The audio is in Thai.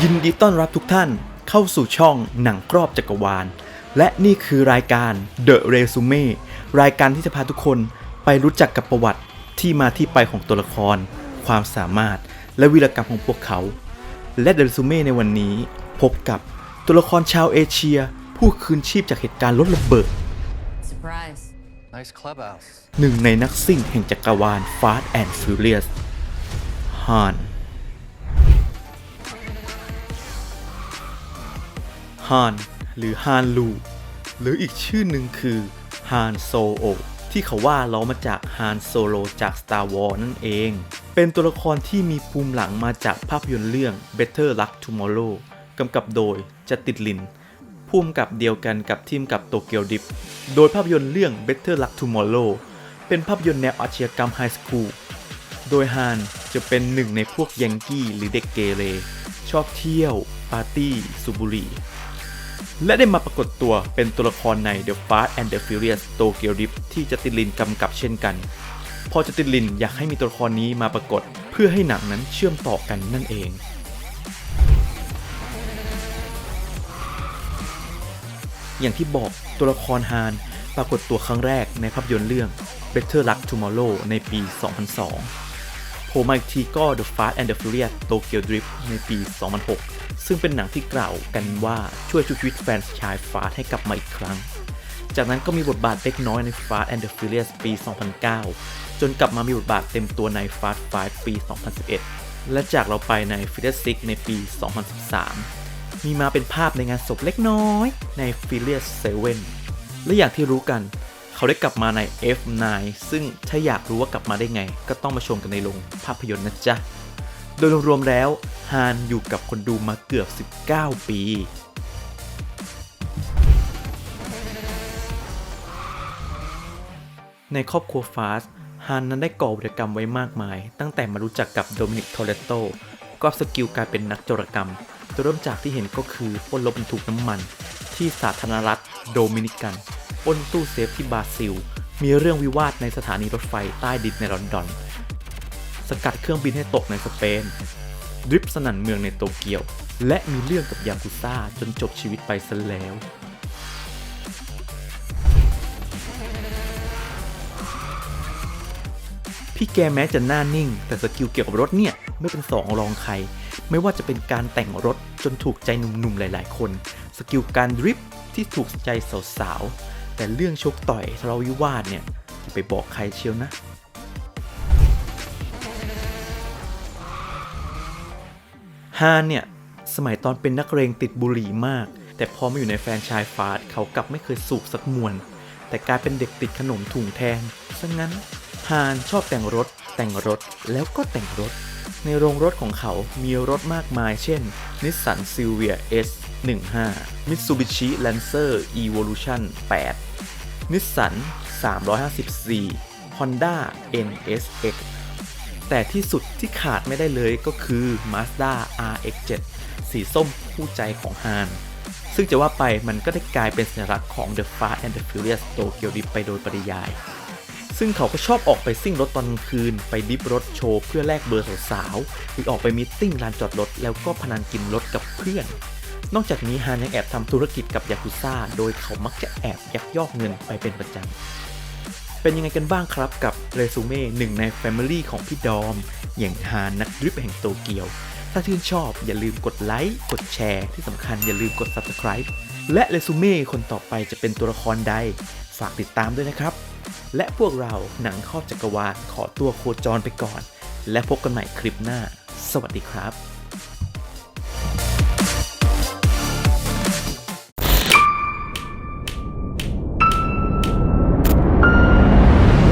ดีต้อนรับทุกท่านเข้าสู่ช่องหนังกรอบจักรวาล และนี่คือรายการ The Resume รายการที่จะพาทุกคนไปรู้จักกับประวัติที่มาที่ไปของตัวละคร ความสามารถ และวีรกรรมของพวกเขา และ The Resume ในวันนี้ พบกับตัวละครชาวเอเชีย ผู้คืนชีพจากเหตุการณ์รถระเบิด Surprise. Nice clubhouse. หนึ่งในนักซิ่งแห่งจักรวาล Fast and Furious ฮาน ฮานหรือฮานลู หรืออีกชื่อหนึ่งคือฮานโซโอที่เขาว่าล้อมาจากฮานโซโลจาก Star Wars นั่นเอง เป็นตัวละครที่มีภูมิหลังมาจากภาพยนตร์เรื่อง Better Luck Tomorrow กำกับโดยจติดลินพุ่มกับเดียวกันกับทีมกับโตเกียวดิฟโดยภาพยนตร์เรื่อง Better Luck Tomorrow เป็นภาพยนตร์แนวอาชญากรรมไฮสคูล โดยฮานจะเป็นหนึ่งในพวกยังกี้หรือเด็กเกเร ชอบเที่ยว ปาร์ตี้ สูบบุหรี่ และได้มาปรากฏตัวเป็นตัวละครใน The Fast and the Furious Tokyo Drift ที่จติลินกำกับเช่นกัน พอจติลินอยากให้มีตัวละครนี้มาปรากฏ เพื่อให้หนังนั้นเชื่อมต่อกันนั่นเองอย่างที่บอกตัวละครฮานปรากฏตัวครั้งแรกในภาพยนตร์เรื่อง Better Luck Tomorrow ในปี 2002 โผล่มาอีกทีก็ The Fast and the Furious Tokyo Drift ในปี 2006 ซึ่งเป็นหนังที่กล่าวกันว่าช่วยชุบชีวิตแฟนชายฟาสให้กลับมาอีกครั้ง จากนั้นก็มีบทบาทเล็กน้อยใน Fast and the Furious ปี 2009 จนกลับมามีบทบาทเต็มตัวใน Fast 5 ปี 2011 และจากเราไปใน Furious 6 ในปี 2013 มีมาเป็นภาพในงานศพเล็กน้อยใน Furious 7 และอย่างที่รู้กัน เขาได้กลับมาใน F9 ซึ่งถ้าอยากรู้ว่ากลับมาได้ไง ก็ต้องมาชมกันในโรงภาพยนตร์นะจ๊ะ โดยรวมๆแล้วฮานอยู่กับคนดูมาเกือบ 19 ปีในครอบครัวฟาสฮานนั้นได้ก่อวิรกรรมไว้มากมาย ตั้งแต่มารู้จักกับโดมินิกโทเรโต ก็สกิลกลายเป็นนักโจรกรรมโดยเริ่มจากที่เห็นก็คือปล้นรถบรรทุกน้ำมัน ที่สาธารณรัฐโดมินิกัน ล้นตู้เซฟที่บราซิล มีเรื่องวิวาทในสถานีรถไฟใต้ดินในลอนดอน สกัดเครื่องบินให้ตกในสเปน ดริฟต์สนั่นเมืองในโตเกียว และมีเรื่องกับยากุซ่าจนจบชีวิตไปซะแล้วพี่แกแม้จะหน้านิ่ง แต่สกิลเกี่ยวกับรถเนี่ย ไม่เป็นสองรองใคร ไม่ว่าจะเป็นการแต่งรถจนถูกใจหนุ่มๆหลายๆคน สกิลการดริฟที่ถูกใจสาวๆ แต่เรื่องชกต่อยทะเลาะวิวาทเนี่ยจะไปบอกใครเชียวนะ ฮานเนี่ย สมัยตอนเป็นนักเรงติดบุหรี่มาก แต่พอมาอยู่ในแฟนชายฟาสเขากลับไม่เคยสูบสักมวน แต่กลายเป็นเด็กติดขนมถุงแทนซะงั้นฮานชอบแต่งรถ แต่งรถแล้วก็แต่งรถ ในโรงรถของเขามีรถมากมาย เช่น Nissan Silvia S 15 Mitsubishi Lancer Evolution 8 Nissan 350C Honda NSX แต่ที่สุดที่ขาดไม่ได้เลยก็คือ Mazda RX-7 สีส้มคู่ใจของฮาน ซึ่งจะว่าไปมันก็ได้กลายเป็นสัญลักษณ์ของ The Fast and the Furious Tokyo Drift ไปโดยปริยาย ซึ่งเขาก็ชอบออกไปซิ่งรถตอนกลางคืน ไปดิฟรถโชว์เพื่อแลกเบอร์สาวๆหรือออกไปมีติ้งลานจอดรถแล้วก็พนันกินรถกับเพื่อน นอกจากนี้ฮานยังแอบทำธุรกิจกับยากุซ่า โดยเขามักจะแอบยักยอกเงินไปเป็นประจำ เป็นยังไงกันบ้างครับกับเรซูเม่หนึ่งใน Family ของพี่ดอม อย่างฮานนักดริฟต์แห่งโตเกียว ถ้าชื่นชอบอย่าลืมกดไลค์ กดแชร์ ที่สำคัญอย่าลืมกด Subscribe และเรซูเม่คนต่อไปจะเป็นตัวละครใด ฝากติดตามด้วยนะครับ และพวกเราหนังครอบจักรวาลขอตัวโคจรไปก่อน และพบกันใหม่คลิปหน้า สวัสดีครับ